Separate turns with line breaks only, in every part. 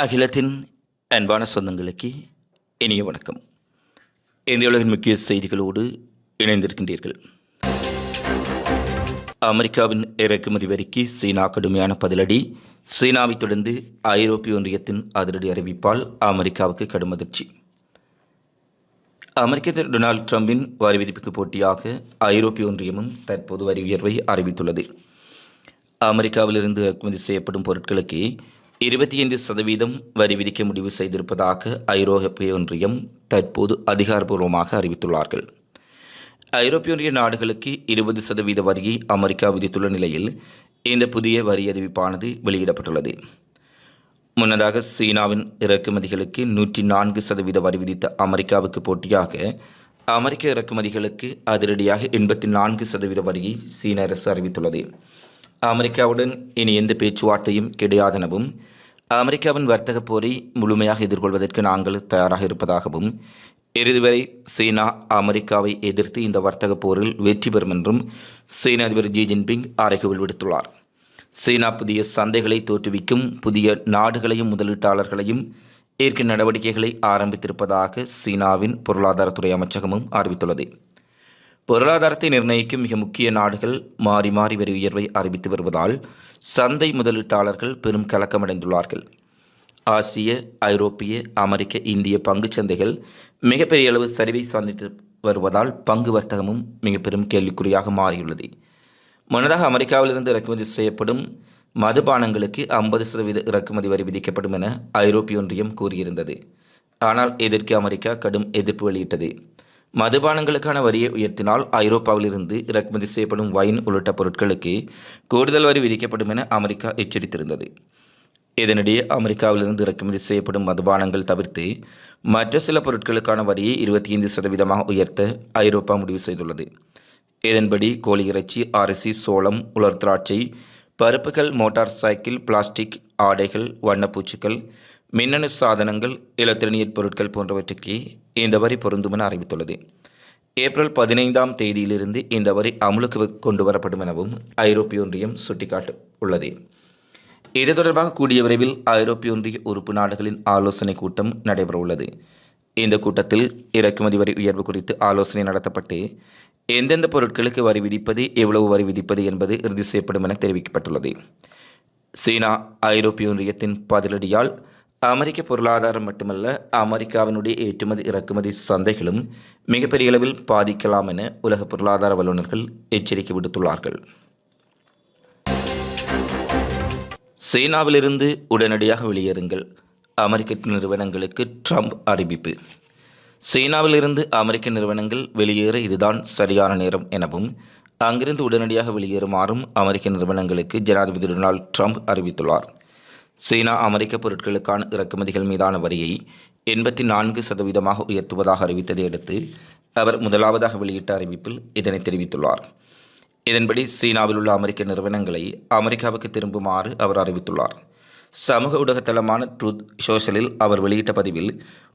அகிலத்தின் அன்பான சொந்தங்களுக்கு இனிய வணக்கம். இந்திய உலகின் முக்கிய செய்திகளோடு இணைந்திருக்கின்றீர்கள். அமெரிக்காவின் இறக்குமதி வரிக்கு சீனா கடுமையான பதிலடி. சீனாவை தொடர்ந்து ஐரோப்பிய ஒன்றியத்தின் அதிரடி அறிவிப்பால் அமெரிக்காவுக்கு கடும் அதிர்ச்சி. அமெரிக்க டொனால்டு டொனால்ட் ட்ரம்பின் வரி விதிப்புக்கு போட்டியாக ஐரோப்பிய ஒன்றியமும் தற்போது வரி உயர்வை அறிவித்துள்ளது. அமெரிக்காவிலிருந்து இறக்குமதி செய்யப்படும் பொருட்களுக்கு இருபத்தி ஐந்து சதவீதம் வரி விதிக்க முடிவு செய்திருப்பதாக ஐரோப்பிய ஒன்றியம் தற்போது அதிகாரப்பூர்வமாக அறிவித்துள்ளார்கள். ஐரோப்பிய ஒன்றிய நாடுகளுக்கு இருபது சதவீத வரியை அமெரிக்கா விதித்துள்ள நிலையில் இந்த புதிய வரி அறிவிப்பானது வெளியிடப்பட்டுள்ளது. முன்னதாக சீனாவின் இறக்குமதிகளுக்கு நூற்றி நான்கு சதவீத வரி விதித்த அமெரிக்காவுக்கு போட்டியாக அமெரிக்க இறக்குமதிகளுக்கு அதிரடியாக எண்பத்தி நான்கு சதவீத வரியை சீன அரசு அறிவித்துள்ளது. அமெரிக்காவுடன் இனி எந்த பேச்சுவார்த்தையும் கிடையாதெனவும் அமெரிக்காவின் வர்த்தக போரை முழுமையாக எதிர்கொள்வதற்கு நாங்கள் தயாராக இருப்பதாகவும் இறுதிவரை சீனா அமெரிக்காவை எதிர்த்து இந்த வர்த்தக போரில் வெற்றி பெறும் என்றும் சீன அதிபர் ஜி ஜின்பிங் அறைகூவல் விடுத்துள்ளார். சீனா புதிய சந்தைகளை தோற்றுவிக்கும் புதிய நாடுகளையும் முதலீட்டாளர்களையும் ஈர்க்கும் நடவடிக்கைகளை ஆரம்பித்திருப்பதாக சீனாவின் பொருளாதாரத்துறை அமைச்சகமும் அறிவித்துள்ளது. பொருளாதாரத்தை நிர்ணயிக்கும் மிக முக்கிய நாடுகள் மாறி மாறி வரி உயர்வை அறிவித்து வருவதால் சந்தை முதலீட்டாளர்கள் பெரும் கலக்கமடைந்துள்ளார்கள். ஆசிய ஐரோப்பிய அமெரிக்க இந்திய பங்குச் சந்தைகள் மிகப்பெரிய அளவு சரிவை சந்தித்து வருவதால் பங்கு வர்த்தகமும் மிக பெரும் கேள்விக்குறியாக மாறியுள்ளது. முன்னதாக அமெரிக்காவிலிருந்து இறக்குமதி செய்யப்படும் மதுபானங்களுக்கு ஐம்பது சதவீத இறக்குமதி வரி விதிக்கப்படும் என ஐரோப்பிய ஒன்றியம் கூறியிருந்தது. ஆனால் இதற்கு அமெரிக்கா கடும் எதிர்ப்பு வெளியிட்டது. மதுபானங்களுக்கான வரியை உயர்த்தினால் ஐரோப்பாவிலிருந்து இறக்குமதி செய்யப்படும் வைன் உள்ளிட்ட பொருட்களுக்கு கூடுதல் வரி விதிக்கப்படும் என அமெரிக்கா எச்சரித்திருந்தது. இதனிடையே அமெரிக்காவிலிருந்து இறக்குமதி செய்யப்படும் மதுபானங்கள் தவிர்த்து மற்ற சில பொருட்களுக்கான வரியை இருபத்தி ஐந்து சதவீதமாக உயர்த்த ஐரோப்பா முடிவு செய்துள்ளது. இதன்படி கோழி இறைச்சி அரிசி சோளம் உலர் திராட்சை பருப்புகள் மோட்டார் சைக்கிள் பிளாஸ்டிக் ஆடைகள் வண்ணப்பூச்சுக்கள் மின்னணு சாதனங்கள் இலத்திரனியற் பொருட்கள் போன்றவற்றுக்கு இந்த வரி பொருந்தும் என அறிவித்துள்ளது. ஏப்ரல் பதினைந்தாம் தேதியிலிருந்து இந்த வரி அமுலுக்கு கொண்டு வரப்படும் எனவும் ஐரோப்பிய ஒன்றியம் சுட்டிக்காட்டு உள்ளது இது தொடர்பாக கூடிய விரைவில் ஐரோப்பிய ஒன்றிய உறுப்பு நாடுகளின் ஆலோசனை கூட்டம் நடைபெறவுள்ளது. இந்த கூட்டத்தில் இறக்குமதி வரி உயர்வு குறித்து ஆலோசனை நடத்தப்பட்டு எந்தெந்த பொருட்களுக்கு வரி விதிப்பது எவ்வளவு வரி விதிப்பது என்பது இறுதி செய்யப்படும் என தெரிவிக்கப்பட்டுள்ளது. சீனா ஐரோப்பிய ஒன்றியத்தின் பதிலடியால் அமெரிக்க பொருளாதாரம் மட்டுமல்ல அமெரிக்காவினுடைய ஏற்றுமதி இறக்குமதி சந்தைகளும் மிகப்பெரிய அளவில் பாதிக்கலாம் என உலக பொருளாதார வல்லுநர்கள் எச்சரிக்கை விடுத்துள்ளார்கள். சீனாவிலிருந்து உடனடியாக வெளியேறுங்கள் அமெரிக்க நிறுவனங்களுக்கு ட்ரம்ப் அறிவிப்பு. சீனாவிலிருந்து அமெரிக்க நிறுவனங்கள் வெளியேற இதுதான் சரியான நேரம் எனவும் அங்கிருந்து உடனடியாக வெளியேறுமாறும் அமெரிக்க நிறுவனங்களுக்கு ஜனாதிபதி டொனால்ட் ட்ரம்ப் அறிவித்துள்ளார். சீனா அமெரிக்க பொருட்களுக்கான இறக்குமதிகள் மீதான வரியை எண்பத்தி நான்கு சதவீதமாக உயர்த்துவதாக அறிவித்ததை அடுத்து அவர் முதலாவதாக வெளியிட்ட அறிவிப்பில் இதனை தெரிவித்துள்ளார். இதன்படி சீனாவில் உள்ள அமெரிக்க நிறுவனங்களை அமெரிக்காவுக்கு திரும்புமாறு அவர் அறிவித்துள்ளார். சமூக ஊடகத்தளமான ட்ரூத் சோஷலில் அவர் வெளியிட்ட பதிவில்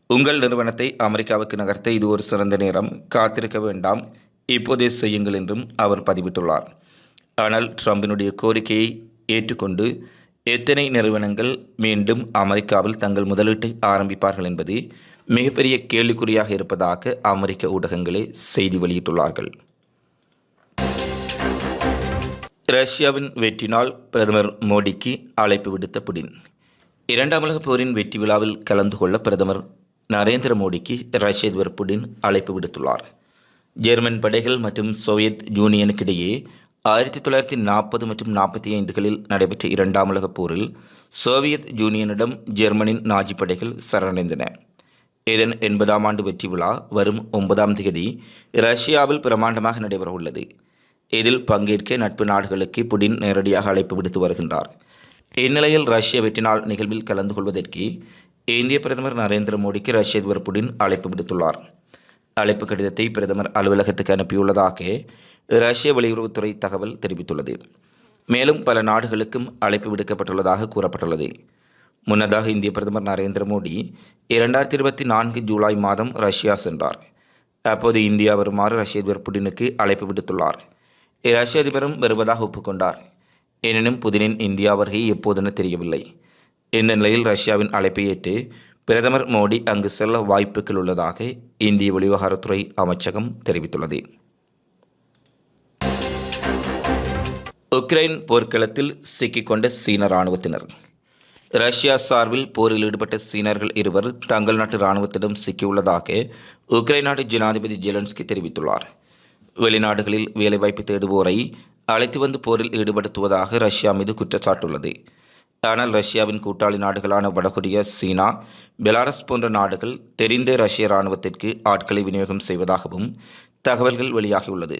உங்கள் நிறுவனத்தை அமெரிக்காவுக்கு நகர்த்த இது ஒரு சிறந்த நேரம் காத்திருக்க வேண்டாம் இப்போதே செய்யுங்கள் என்றும் அவர் பதிவிட்டுள்ளார். ஆனால் ட்ரம்பினுடைய கோரிக்கையை ஏற்றுக்கொண்டு எத்தனை நிறுவனங்கள் மீண்டும் அமெரிக்காவில் தங்கள் முதலீட்டை ஆரம்பிப்பார்கள் என்பது மிகப்பெரிய கேள்விக்குறியாக இருப்பதாக அமெரிக்க ஊடகங்களே செய்தி வெளியிட்டுள்ளார்கள். ரஷ்யாவின் வெற்றினால் பிரதமர் மோடிக்கு அழைப்பு விடுத்த புடின். இரண்டாம் உலகப் போரின் வெற்றி விழாவில் கலந்து கொள்ள பிரதமர் நரேந்திர மோடிக்கு ரஷ்ய அதிபர் புடின் அழைப்பு விடுத்துள்ளார். ஜெர்மன் படைகள் மற்றும் சோவியத் யூனியனுக்கிடையே ஆயிரத்தி தொள்ளாயிரத்தி நாற்பது மற்றும் நாற்பத்தி ஐந்துகளில் நடைபெற்ற இரண்டாம் உலகப் போரில் சோவியத் யூனியனிடம் ஜெர்மனின் நாஜி படைகள் சரணடைந்தன. இதன் எண்பதாம் ஆண்டு வெற்றி விழா வரும் ஒன்பதாம் தேதி ரஷ்யாவில் பிரமாண்டமாக நடைபெறவுள்ளது. இதில் பங்கேற்க நட்பு நாடுகளுக்கு புடின் நேரடியாக அழைப்பு விடுத்து வருகின்றார். இந்நிலையில் ரஷ்ய வெற்றி நாள் நிகழ்வில் கலந்து கொள்வதற்கு இந்திய பிரதமர் நரேந்திர மோடிக்கு ரஷ்ய அதிபர் புடின் அழைப்பு விடுத்துள்ளார். அழைப்பு கடிதத்தை பிரதமர் அலுவலகத்துக்கு அனுப்பியுள்ளதாக ரஷ்ய வெளியுறவுத்துறை தகவல் தெரிவித்துள்ளது. மேலும் பல நாடுகளுக்கும் அழைப்பு விடுக்கப்பட்டுள்ளதாக கூறப்பட்டுள்ளது. முன்னதாக இந்திய பிரதமர் நரேந்திர மோடி இரண்டாயிரத்தி இருபத்தி நான்கு ஜூலை மாதம் ரஷ்யா சென்றார். அப்போது இந்தியா வருமாறு ரஷ்ய அதிபர் புடினுக்கு அழைப்பு விடுத்துள்ளார். ரஷ்ய அதிபரும் வருவதாக ஒப்புக்கொண்டார். எனினும் புதினின் இந்தியா வருகை எப்போதென தெரியவில்லை. இந்த நிலையில் ரஷ்யாவின் அழைப்பை ஏற்று பிரதமர் மோடி அங்கு செல்ல வாய்ப்புகள் உள்ளதாக இந்திய வெளிவகாரத்துறை அமைச்சகம் தெரிவித்துள்ளது. உக்ரைன் போர்க்களத்தில் சிக்கிக்கொண்ட சீன இராணுவத்தினர். ரஷ்யா சார்பில் போரில் ஈடுபட்ட சீனர்கள் இருவர் தங்கள் நாட்டு இராணுவத்திடம் சிக்கியுள்ளதாக உக்ரைன் நாட்டு ஜனாதிபதி ஜெலன்ஸ்கி தெரிவித்துள்ளார். வெளிநாடுகளில் வேலைவாய்ப்பு தேடுவோரை அழைத்து வந்து போரில் ஈடுபடுத்துவதாக ரஷ்யா மீது குற்றச்சாட்டுள்ளது. ஆனால் ரஷ்யாவின் கூட்டாளி நாடுகளான வடகொரியா சீனா பெலாரஸ் போன்ற நாடுகள் தெரிந்த ரஷ்ய இராணுவத்திற்கு ஆட்களை விநியோகம் செய்வதாகவும் தகவல்கள் வெளியாகியுள்ளது.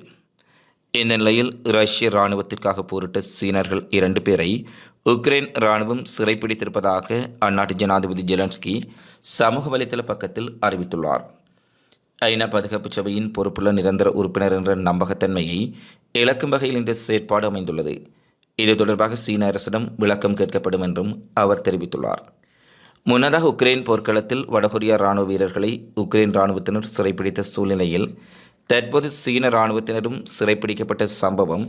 இந்த நிலையில் ரஷ்ய இராணுவத்திற்காக போரிட்ட சீனர்கள் இரண்டு பேரை உக்ரைன் இராணுவம் சிறைப்பிடித்திருப்பதாக அந்நாட்டு ஜனாதிபதி ஜெலன்ஸ்கி சமூக வலைதள பக்கத்தில் அறிவித்துள்ளார். ஐநா பாதுகாப்பு சபையின் பொறுப்புள்ள நிரந்தர உறுப்பினர் என்ற நம்பகத்தன்மையை இழக்கும் வகையில் இந்த செயற்பாடு அமைந்துள்ளது. இது தொடர்பாக சீன அரசிடம் விளக்கம் கேட்கப்படும் என்றும் அவர் தெரிவித்துள்ளார். முன்னதாக உக்ரைன் போர்க்களத்தில் வடகொரியா இராணுவ வீரர்களை உக்ரைன் இராணுவத்தினர் சிறைப்பிடித்த சூழ்நிலையில் தற்போது சீன இராணுவத்தினரும் சிறைப்பிடிக்கப்பட்ட சம்பவம்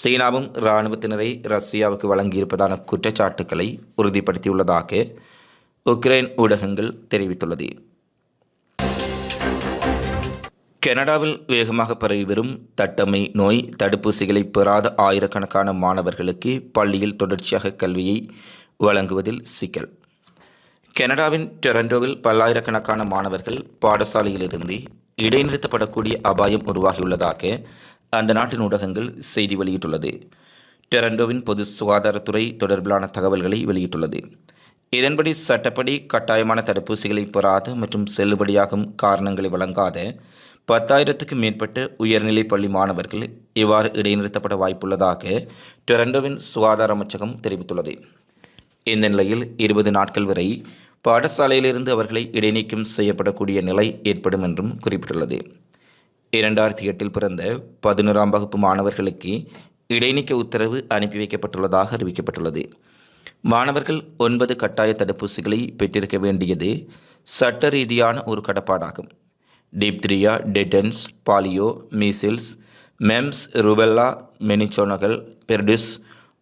சீனாவும் இராணுவத்தினரை ரஷ்யாவுக்கு வழங்கியிருப்பதான குற்றச்சாட்டுக்களை உறுதிப்படுத்தியுள்ளதாக உக்ரைன் ஊடகங்கள் தெரிவித்துள்ளது. கனடாவில் வேகமாக பரவி வரும் தட்டம்மை நோய் தடுப்பூசிகளை பெறாத ஆயிரக்கணக்கான மாணவர்களுக்கு பள்ளியில் தொடர்ச்சியாக கல்வியை வழங்குவதில் சிக்கல். கனடாவின் டொரண்டோவில் பல்லாயிரக்கணக்கான மாணவர்கள் பாடசாலையிலிருந்து இடைநிறுத்தப்படக்கூடிய அபாயம் உருவாகியுள்ளதாக அந்த நாட்டின் ஊடகங்கள் செய்தி வெளியிட்டுள்ளது. டெரண்டோவின் பொது சுகாதாரத்துறை தொடர்பிலான தகவல்களை வெளியிட்டுள்ளது. இதன்படி சட்டப்படி கட்டாயமான தடுப்பூசிகளை பெறாத மற்றும் செல்லுபடியாகும் காரணங்களை வழங்காத பத்தாயிரத்துக்கு மேற்பட்ட உயர்நிலைப் பள்ளி மாணவர்கள் இவ்வாறு இடைநிறுத்தப்பட வாய்ப்புள்ளதாக டொரண்டோவின் சுகாதார அமைச்சகம் தெரிவித்துள்ளது. இந்த நிலையில் இருபது நாட்கள் வரை பாடசாலையிலிருந்து அவர்களை இடைநீக்கம் செய்யப்படக்கூடிய நிலை ஏற்படும் என்றும் குறிப்பிட்டுள்ளது. இரண்டாயிரத்தி எட்டில் பிறந்த பதினோராம் வகுப்பு மாணவர்களுக்கு இடைநீக்க உத்தரவு அனுப்பி வைக்கப்பட்டுள்ளதாக அறிவிக்கப்பட்டுள்ளது. மாணவர்கள் ஒன்பது கட்டாய தடுப்பூசிகளை பெற்றிருக்க வேண்டியது சட்ட ரீதியான ஒரு கடப்பாடாகும். Diphtheria tetanus polio measles mumps rubella meningococcal pertussis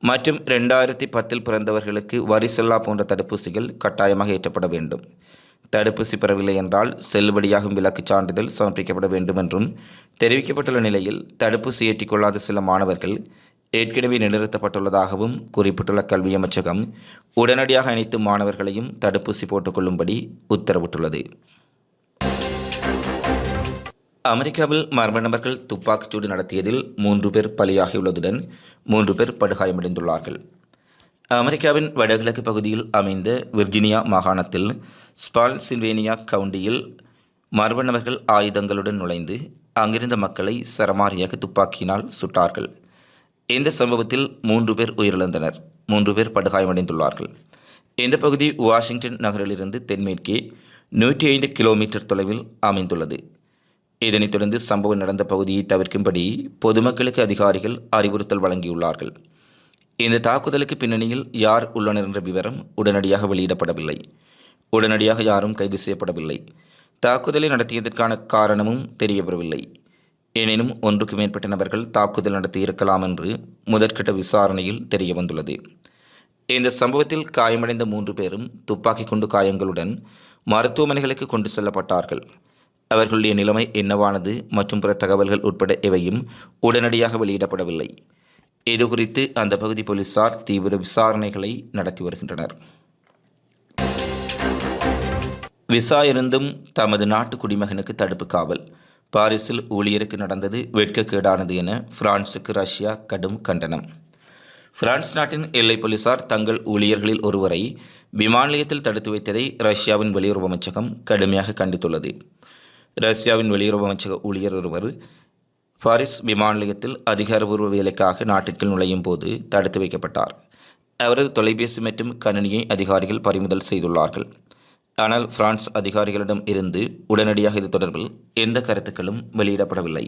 மற்றும் ரெண்டாயிரத்தி பத்தில் பிறந்தவர்களுக்கு வரிசெல்லா போன்ற தடுப்பூசிகள் கட்டாயமாக ஏற்றப்பட வேண்டும். தடுப்பூசி பெறவில்லை என்றால் செல்லுபடியாகும் விலக்குச் சான்றிதழ் சமர்ப்பிக்கப்பட வேண்டும் என்றும் தெரிவிக்கப்பட்டுள்ள நிலையில் தடுப்பூசி ஏற்றிக்கொள்ளாத சில மாணவர்கள் ஏற்கனவே நிலைநிறுத்தப்பட்டுள்ளதாகவும் குறிப்பிட்டுள்ள கல்வி அமைச்சகம் உடனடியாக அனைத்து மாணவர்களையும் தடுப்பூசி போட்டுக்கொள்ளும்படி உத்தரவிட்டுள்ளது. அமெரிக்காவில் மர்ம நபர்கள் துப்பாக்கிச்சூடு நடத்தியதில் மூன்று பேர் பலியாகியுள்ளதுடன் மூன்று பேர் படுகாயமடைந்துள்ளார்கள். அமெரிக்காவின் வடகிழக்கு பகுதியில் அமைந்த விர்ஜினியா மாகாணத்தில் ஸ்பால்சில்வேனியா கவுண்டியில் மர்ம நபர்கள் ஆயுதங்களுடன் நுழைந்து அங்கிருந்த மக்களை சரமாரியாக துப்பாக்கியினால் சுட்டார்கள். இந்த சம்பவத்தில் மூன்று பேர் உயிரிழந்தனர் மூன்று பேர் படுகாயமடைந்துள்ளார்கள். இந்த பகுதி வாஷிங்டன் நகரிலிருந்து தென்மேற்கே நூற்றி ஐந்து கிலோமீட்டர் தொலைவில் அமைந்துள்ளது. இதனைத் தொடர்ந்து சம்பவம் நடந்த பகுதியை தவிர்க்கும்படி பொதுமக்களுக்கு அதிகாரிகள் அறிவுறுத்தல் வழங்கியுள்ளார்கள். இந்த தாக்குதலுக்கு பின்னணியில் யார் உள்ளனர் என்ற விவரம் உடனடியாக வெளியிடப்படவில்லை. உடனடியாக யாரும் கைது செய்யப்படவில்லை. தாக்குதலை நடத்தியதற்கான காரணமும் தெரியவரவில்லை எனினும் ஒன்றுக்கு மேற்பட்ட நபர்கள் தாக்குதல் நடத்தியிருக்கலாம் என்று முதற்கட்ட விசாரணையில் தெரிய வந்துள்ளது இந்த சம்பவத்தில் காயமடைந்த மூன்று பேரும் துப்பாக்கி குண்டு காயங்களுடன் மருத்துவமனைகளுக்கு கொண்டு செல்லப்பட்டார்கள். அவர்களுடைய நிலைமை என்னவானது மற்றும் பிற தகவல்கள் உட்பட எவையும் உடனடியாக வெளியிடப்படவில்லை. இது குறித்து அந்த பகுதி போலீசார் தீவிர விசாரணைகளை நடத்தி வருகின்றனர். விசா இருந்தும் தமது நாட்டு குடிமகனுக்கு தடுப்பு காவல். பாரிஸில் ஊழியருக்கு நடந்தது வெட்கக்கேடானது என பிரான்சுக்கு ரஷ்யா கடும் கண்டனம். பிரான்ஸ் நாட்டின் எல்லை போலீசார் தங்கள் ஊழியர்களில் ஒருவரை விமான நிலையத்தில் தடுத்து வைத்ததை ரஷ்யாவின் வெளியுறவு அமைச்சகம் கடுமையாக கண்டித்துள்ளது. ரஷ்யாவின் வெளியுறவு அமைச்சக ஊழியர் ஒருவர் பாரிஸ் விமான நிலையத்தில் அதிகாரபூர்வ வேலைக்காக நாட்டிற்குள் நுழையும் போது தடுத்து வைக்கப்பட்டார். அவரது தொலைபேசி மற்றும் கணினியை அதிகாரிகள் பறிமுதல் செய்துள்ளார்கள். ஆனால் பிரான்ஸ் அதிகாரிகளிடம் இருந்து உடனடியாக இது தொடர்பில் எந்த கருத்துக்களும் வெளியிடப்படவில்லை.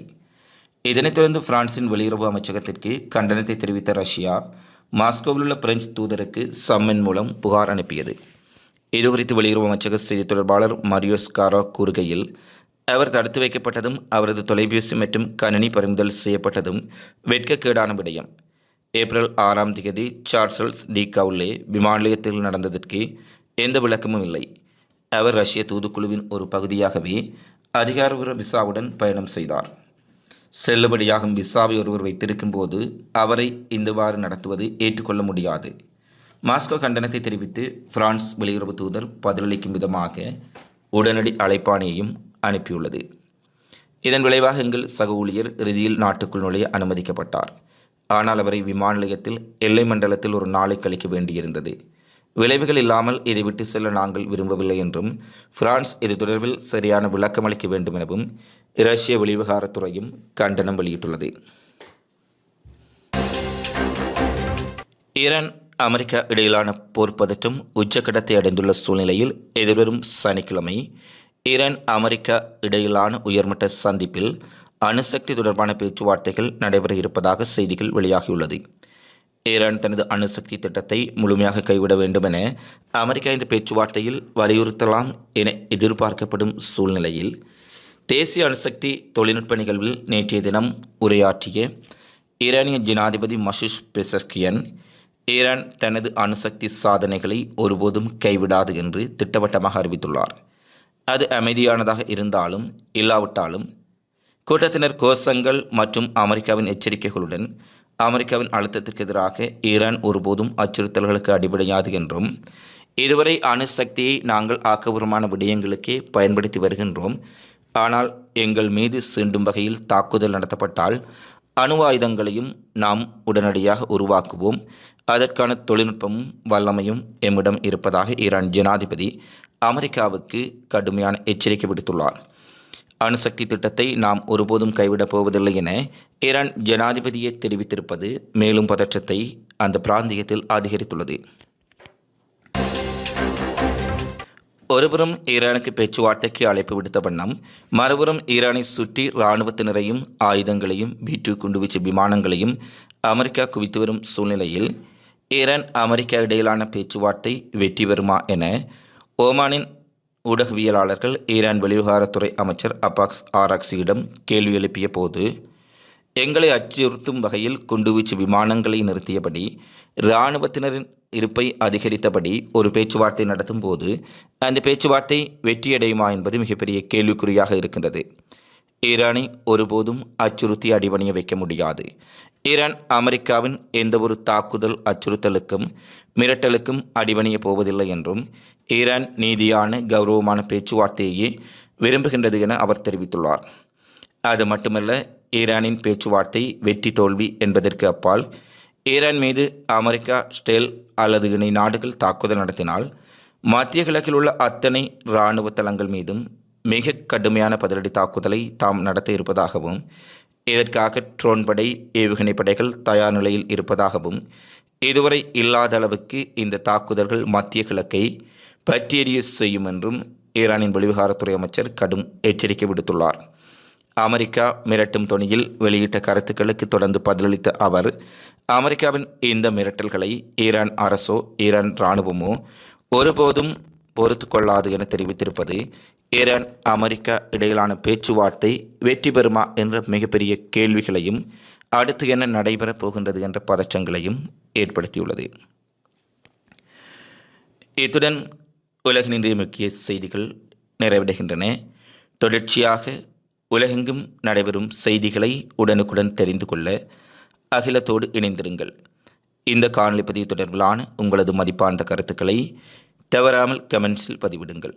இதனைத் தொடர்ந்து பிரான்சின் வெளியுறவு அமைச்சகத்திற்கு கண்டனத்தை தெரிவித்த ரஷ்யா மாஸ்கோவில் உள்ள பிரெஞ்சு தூதருக்கு சம்மன் மூலம் புகார் அனுப்பியது. இதுகுறித்து வெளியுறவு அமைச்சக செய்தி தொடர்பாளர் மரியோஸ் காரோ கூறுகையில் அவர் தடுத்து வைக்கப்பட்டதும் அவரது தொலைபேசி மற்றும் கணினி பறிமுதல் செய்யப்பட்டதும் வெட்கக்கேடான விடயம். ஏப்ரல் ஆறாம் தேதி சார்சல்ஸ் டி கவுலே விமான நிலையத்தில் நடந்ததற்கு எந்த விளக்கமும் இல்லை. அவர் ரஷ்ய தூதுக்குழுவின் ஒரு பகுதியாகவே அதிகாரபூர்வ விசாவுடன் பயணம் செய்தார். செல்லுபடியாகும் விசாவை ஒருவர் வைத்திருக்கும் போது அவரை இந்தவாறு நடத்துவது ஏற்றுக்கொள்ள முடியாது. மாஸ்கோ கண்டனத்தை தெரிவித்து பிரான்ஸ் வெளியுறவு தூதர் பதிலளிக்கும் விதமாக உடனடி அழைப்பாணையையும் அனுப்பியுள்ளது. இதன் விளைவாக எங்கள் சக ஊழியர் இறுதியில் நாட்டுக்குள் நுழைய அனுமதிக்கப்பட்டார். ஆனால் அவரை விமான நிலையத்தில் எல்லை மண்டலத்தில் ஒரு நாளை கழிக்க வேண்டியிருந்தது. விளைவுகள் இல்லாமல் இதை விட்டு செல்ல நாங்கள் விரும்பவில்லை என்றும் பிரான்ஸ் இது தொடர்பில் சரியான விளக்கம் அளிக்க வேண்டும் எனவும் ரஷ்ய வெளிவிகாரத்துறையும் கண்டனம் வெளியிட்டுள்ளது. ஈரான் அமெரிக்கா இடையிலான போர் பதற்றம் உச்சக்கட்டத்தை அடைந்துள்ள சூழ்நிலையில் எதிர்வரும் சனிக்கிழமை ஈரான் அமெரிக்கா இடையிலான உயர்மட்ட சந்திப்பில் அணுசக்தி தொடர்பான பேச்சுவார்த்தைகள் நடைபெற இருப்பதாக செய்திகள் வெளியாகியுள்ளது. ஈரான் தனது அணுசக்தி திட்டத்தை முழுமையாக கைவிட வேண்டும் என அமெரிக்கா இந்த பேச்சுவார்த்தையில் வலியுறுத்தலாம் என எதிர்பார்க்கப்படும் சூழ்நிலையில் தேசிய அணுசக்தி தொழில்நுட்ப நிகழ்வில் நேற்றைய தினம் உரையாற்றிய ஈரானிய ஜனாதிபதி மஷிஷ் பெசஸ்கியன் ஈரான் தனது அணுசக்தி சாதனைகளை ஒருபோதும் கைவிடாது என்று திட்டவட்டமாக அறிவித்துள்ளார். அது அமைதியானதாக இருந்தாலும் இல்லாவிட்டாலும் கூட்டத்தினர் கோஷங்கள் மற்றும் அமெரிக்காவின் எச்சரிக்கைகளுடன் அமெரிக்காவின் அழுத்தத்திற்கு எதிராக ஈரான் ஒருபோதும் அச்சுறுத்தல்களுக்கு அடிபடையாது என்றும் இதுவரை அணுசக்தியை நாங்கள் ஆக்கபூர்வமான விடயங்களுக்கே பயன்படுத்தி வருகின்றோம். ஆனால் எங்கள் மீது சீண்டும் வகையில் தாக்குதல் நடத்தப்பட்டால் அணு ஆயுதங்களையும் நாம் உடனடியாக உருவாக்குவோம். அதற்கான தொழில்நுட்பமும் வல்லமையும் எம்மிடம் இருப்பதாக ஈரான் ஜனாதிபதி அமெரிக்காவுக்கு கடுமையான எச்சரிக்கை விடுத்துள்ளார். அணுசக்தி திட்டத்தை நாம் ஒருபோதும் கைவிடப் போவதில்லை என ஈரான் ஜனாதிபதியை தெரிவித்திருப்பது மேலும் பதற்றத்தை அந்த பிராந்தியத்தில் அதிகரித்துள்ளது. ஒருபுறம் ஈரானுக்கு பேச்சுவார்த்தைக்கு அழைப்பு விடுத்த வண்ணம் மறுபுறம் ஈரானை சுற்றி இராணுவத்தினரையும் ஆயுதங்களையும் வீட்டு குண்டுவீச்சு விமானங்களையும் அமெரிக்கா குவித்து வரும் சூழ்நிலையில் ஈரான் அமெரிக்கா இடையிலான பேச்சுவார்த்தை வெற்றி பெறுமா என ஓமானின் ஊடகவியலாளர்கள் ஈரான் வெளிவிவகாரத்துறை அமைச்சர் அபாக்ஸ் ஆராக்சியிடம் கேள்வி எழுப்பிய போது எங்களை அச்சுறுத்தும் வகையில் குண்டுவீச்சு விமானங்களை நிறுத்தியபடி இராணுவத்தினரின் இருப்பை அதிகரித்தபடி ஒரு பேச்சுவார்த்தை நடத்தும் போது அந்த பேச்சுவார்த்தை வெற்றியடையுமா என்பது மிகப்பெரிய கேள்விக்குறியாக இருக்கின்றது. ஈரானை ஒருபோதும் அச்சுறுத்தி அடிபணிய வைக்க முடியாது. ஈரான் அமெரிக்காவின் எந்த ஒரு தாக்குதல் அச்சுறுத்தலுக்கும் மிரட்டலுக்கும் அடிபணிய போவதில்லை என்றும் ஈரான் நீதியான கௌரவமான பேச்சுவார்த்தையே விரும்புகின்றது என அவர் தெரிவித்துள்ளார். அது மட்டுமல்ல ஈரானின் பேச்சுவார்த்தை வெற்றி தோல்வி என்பதற்கு அப்பால் ஈரான் மீது அமெரிக்கா ஸ்டேல் அல்லது இணை நாடுகள் தாக்குதல் நடத்தினால் மத்திய கிழக்கில் உள்ள அத்தனை இராணுவ தளங்கள் மீதும் மிக கடுமையான பதிலடி தாக்குதலை தாம் நடத்த இருப்பதாகவும் இதற்காக ட்ரோன் படை ஏவுகணை படைகள் தயார் நிலையில் இருப்பதாகவும் இதுவரை இல்லாத அளவுக்கு இந்த தாக்குதல்கள் மத்திய கிழக்கை பற்றியறிய செய்யும் என்றும் ஈரானின் வெளிவிகாரத்துறை அமைச்சர் கடும் எச்சரிக்கை விடுத்துள்ளார். அமெரிக்கா மிரட்டும் தொனியில் வெளியிட்ட கருத்துக்களுக்கு தொடர்ந்து பதிலளித்த அவர் அமெரிக்காவின் இந்த மிரட்டல்களை ஈரான் அரசோ ஈரான் இராணுவமோ ஒருபோதும் பொறுத்து கொள்ளாது என தெரிவித்திருப்பது ஈரான் அமெரிக்கா இடையிலான பேச்சுவார்த்தை வெற்றி பெறுமா என்ற மிகப்பெரிய கேள்விகளையும் அடுத்து என்ன நடைபெறப் போகின்றது என்ற பதற்றங்களையும் ஏற்படுத்தியுள்ளது. இத்துடன் உலகினின்றைய முக்கிய செய்திகள் நிறைவடைகின்றன. தொடர்ச்சியாக உலகெங்கும் நடைபெறும் செய்திகளை உடனுக்குடன் தெரிந்து கொள்ள அகிலத்தோடு இணைந்திருங்கள். இந்த காணொலி பதிவு தொடர்பிலான உங்களது மதிப்பார்ந்த கருத்துக்களை தவறாமல் கமெண்ட்ஸில் பதிவிடுங்கள்.